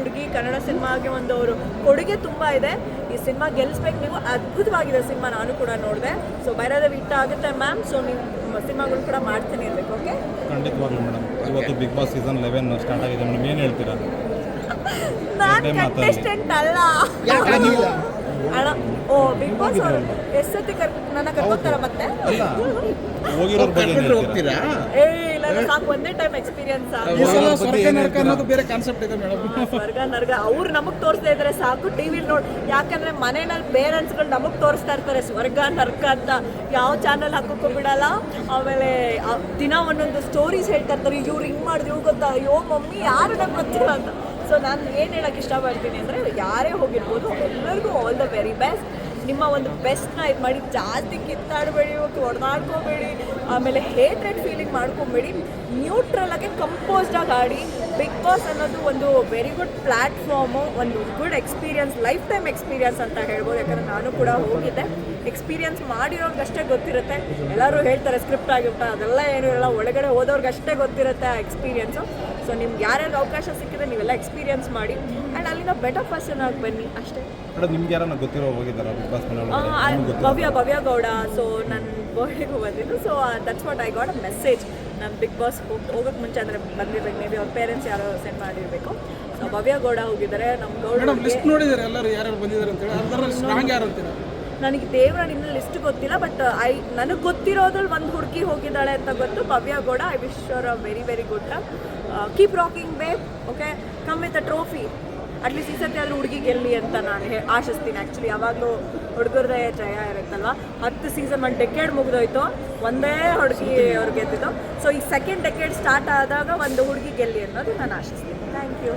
ಹುಡುಗಿ ಕನ್ನಡ ಸಿನಿಮಾಗೆ ಒಂದು ಅವರು ಕೊಡುಗೆ ತುಂಬ ಇದೆ. ಈ ಸಿನಿಮಾ ಗೆಲ್ಲಿಸ್ಬೇಕು ನೀವು. ಅದ್ಭುತವಾಗಿದೆ ಸಿನಿಮಾ ನಾನು ಕೂಡ ನೋಡಿದೆ. ಸೊ ಬೈರಾದ್ರೆ ಇಷ್ಟ ಆಗುತ್ತೆ ಮ್ಯಾಮ್ ಸೊ ನೀವು ಸಿನಿಮಾಗಳು ಕೂಡ ಮಾಡ್ತೀನಿ ಇರಬೇಕು ಓಕೆ ಖಂಡಿತವಾಗ್ಲೂ ಮೇಡಮ್ ಇವತ್ತು Big Boss season eleven start ಆಗಿದೆ. ಮೇಡಮ್ ಏನು ಹೇಳ್ತೀರಾ? ನಾನು ಕಂಟೆಸ್ಟೆಂಟ್ ಅಲ್ಲ. ಅಣ್ಣ ಓ ಬಿಗ್ ಬಾಸ್ ಅವರು ಎಷ್ಟು ಸತಿ ಕರ್ ನನ್ನ ಕರ್ಕೋತಾರ ಮತ್ತೆ? ಹೋಗಿರೋ ಬಗ್ಗೆ ಹೇಳ್ತೀರಾ? ಹೋಗ್ತೀರಾ? ಏ ಸಾಕು ಒಂದೇ ಟೈಮ್ ಎಕ್ಸ್ಪೀರಿಯನ್ಸ್ ಬೇರೆ ಕಾನ್ಸೆಪ್ಟ್ ಇದೆ ಮೇಡಮ್. ಸ್ವರ್ಗ ನರ್ಗ ಅವ್ರು ನಮಗೆ ತೋರಿಸ್ತಾ ಇದ್ದಾರೆ ಸಾಕು ಟಿವಿ ನೋಡಿ. ಯಾಕಂದ್ರೆ ಮನೆಯಲ್ಲಿ ಪೇರೆಂಟ್ಸ್ಗಳು ನಮಗೆ ತೋರಿಸ್ತಾ ಇರ್ತಾರೆ ಸ್ವರ್ಗ ನರ್ಕ ಅಂತ. ಯಾವ ಚಾನಲ್ ಹಾಕೋಕ್ಕೂ ಬಿಡಲ್ಲ. ಆಮೇಲೆ ದಿನ ಒಂದೊಂದು ಸ್ಟೋರೀಸ್ ಹೇಳ್ತಾ ಇರ್ತಾರೆ. ಇವ್ರು ಹಿಂಗ್ ಮಾಡಿದ್ರು ಇವ್ರು ಗೊತ್ತಾ? ಅಯ್ಯೋ ಮಮ್ಮಿ ಯಾರು ನಂಗೆ ಗೊತ್ತಿಲ್ಲ ಅಂತ. ಸೊ ನಾನು ಏನು ಹೇಳಕ್ಕೆ ಇಷ್ಟಪಡ್ತೀನಿ ಅಂದರೆ ಯಾರೇ ಹೋಗಿರ್ಬೋದು ಎಲ್ಲರಿಗೂ ಆಲ್ ದ ವೆರಿ ಬೆಸ್ಟ್ ನಿಮ್ಮ ಒಂದು ಬೆಸ್ಟ್ನ ಇದು ಮಾಡಿ ಜಾಸ್ತಿ ಕಿತ್ತಾಡಬೇಡಿ ಹೊಡೆದಾಡ್ಕೋಬೇಡಿ ಆಮೇಲೆ ಹೇಟ್ರೆಡ್ ಫೀಲಿಂಗ್ ಮಾಡ್ಕೊಂಬೇಡಿ. ನ್ಯೂಟ್ರಲ್ ಆಗಿ ಕಂಪೋಸ್ಡ್ ಆಗಿ ಆಡಿ. ಬಿಗ್ ಬಾಸ್ ಅನ್ನೋದು ಒಂದು ವೆರಿ ಗುಡ್ ಪ್ಲ್ಯಾಟ್ಫಾರ್ಮು ಒಂದು good experience life time experience ಅಂತ ಹೇಳ್ಬೋದು. ಯಾಕಂದರೆ ನಾನು ಕೂಡ ಹೋಗಿದ್ದೆ. ಎಕ್ಸ್ಪೀರಿಯನ್ಸ್ ಮಾಡಿರೋರ್ಗಷ್ಟೇ ಗೊತ್ತಿರುತ್ತೆ. ಎಲ್ಲರೂ ಹೇಳ್ತಾರೆ ಸ್ಕ್ರಿಪ್ಟ್ ಆಗಿರ್ತಾ ಅದೆಲ್ಲ ಏನು ಇರಲ್ಲ ಒಳಗಡೆ ಹೋದವ್ರಿಗಷ್ಟೇ ಗೊತ್ತಿರುತ್ತೆ ಆ ಎಕ್ಸ್ಪೀರಿಯನ್ಸು ಸೊ ನಿಮ್ಗೆ ಯಾರ್ಯಾರು ಅವಕಾಶ ಸಿಕ್ಕಿದ್ರೆ ನೀವೆಲ್ಲ ಎಕ್ಸ್ಪೀರಿಯನ್ಸ್ ಮಾಡಿ. ಆ್ಯಂಡ್ ಅಲ್ಲಿನ ಬೆಟರ್ ಪರ್ಸನ್ ಆಗಿ ಬನ್ನಿ. ಅಷ್ಟೇ. ಭವ್ಯ ಭವ್ಯ ಗೌಡ. ಸೊ ನನ್ನ ಬರ್ಡೇಗೂ ಬಂದಿದ್ದು. So that's what I got a message ನಾನು ಬಿಗ್ ಬಾಸ್ ಹೋಗಿ ಹೋಗೋಕ್ಕೆ ಮುಂಚೆ ಅಂದರೆ ಬಂದಿರ್ಬೇಕು ಮೇ ಬಿ ಅವ್ರ ಪೇರೆಂಟ್ಸ್ ಯಾರೋ ಸೆಂಡ್ ಮಾಡಿರಬೇಕು. ಸೊ ಭವ್ಯ ಗೌಡ ಹೋಗಿದ್ದಾರೆ. ನಮ್ಮ ಗೌಡ ಲಿಸ್ಟ್ ನೋಡಿದ್ದಾರೆ ಎಲ್ಲರೂ ಯಾರು ಬಂದಿದ್ದಾರೆ ಅಂತ ಹೇಳಿ. ಯಾರು ಅಂತೀರಾ? ನನಗೆ ಲಿಸ್ಟ್ ಗೊತ್ತಿಲ್ಲ ಬಟ್ ಐ ನನಗೆ ಗೊತ್ತಿರೋದ್ರಲ್ಲಿ ಒಂದು ಹುಡುಗಿ ಹೋಗಿದ್ದಾಳೆ ಅಂತ ಗೊತ್ತು. Bhavya Gowda I wish hour a very very good luck keep rocking babe okay come with a trophy at least ಈ ಸತಿ ಆದರೂ ಹುಡುಗಿ ಗೆಲ್ಲಿ ಅಂತ ನಾನು ಹೇ ಆಶಿಸ್ತೀನಿ. ಆ್ಯಕ್ಚುಲಿ ಯಾವಾಗಲೂ ಹುಡುಗರದೇ ಜಯ ಇರುತ್ತಲ್ವ? ಹತ್ತು ಸೀಸನ್ ಒಂದು ಡೆಕೆಡ್ ಮುಗಿದೋಯ್ತು. ಒಂದೇ ಹುಡುಗಿ ಅವ್ರು ಗೆದ್ದಿದ್ದು. ಸೊ ಈ ಸೆಕೆಂಡ್ ಡೆಕೆಡ್ ಸ್ಟಾರ್ಟ್ ಆದಾಗ ಒಂದು ಹುಡುಗಿ ಗೆಲ್ಲಿ ಅನ್ನೋದು ನಾನು ಆಶಿಸ್ತೀನಿ. Thank you